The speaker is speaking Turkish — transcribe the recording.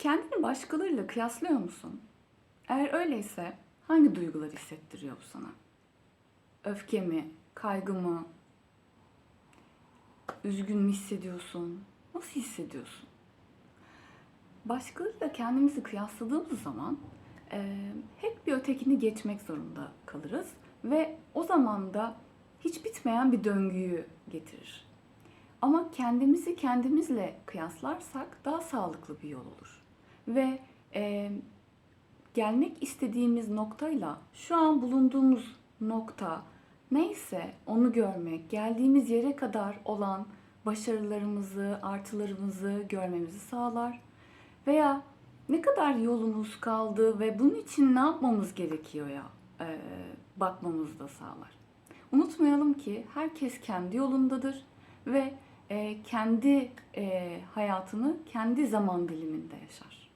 Kendini başkalarıyla kıyaslıyor musun? Eğer öyleyse hangi duyguları hissettiriyor bu sana? Öfke mi? Kaygı mı? Üzgün mü hissediyorsun? Nasıl hissediyorsun? Başkalarıyla kendimizi kıyasladığımız zaman e, hep bir ötekini geçmek zorunda kalırız ve o zaman da hiç bitmeyen bir döngüyü getirir. Ama kendimizi kendimizle kıyaslarsak daha sağlıklı bir yol olur. Ve e, gelmek istediğimiz noktayla şu an bulunduğumuz nokta neyse onu görmek, geldiğimiz yere kadar olan başarılarımızı, artılarımızı görmemizi sağlar. Veya ne kadar yolumuz kaldı ve bunun için ne yapmamız gerekiyor ya e, bakmamızı da sağlar. Unutmayalım ki herkes kendi yolundadır ve e, kendi e, hayatını kendi zaman diliminde yaşar.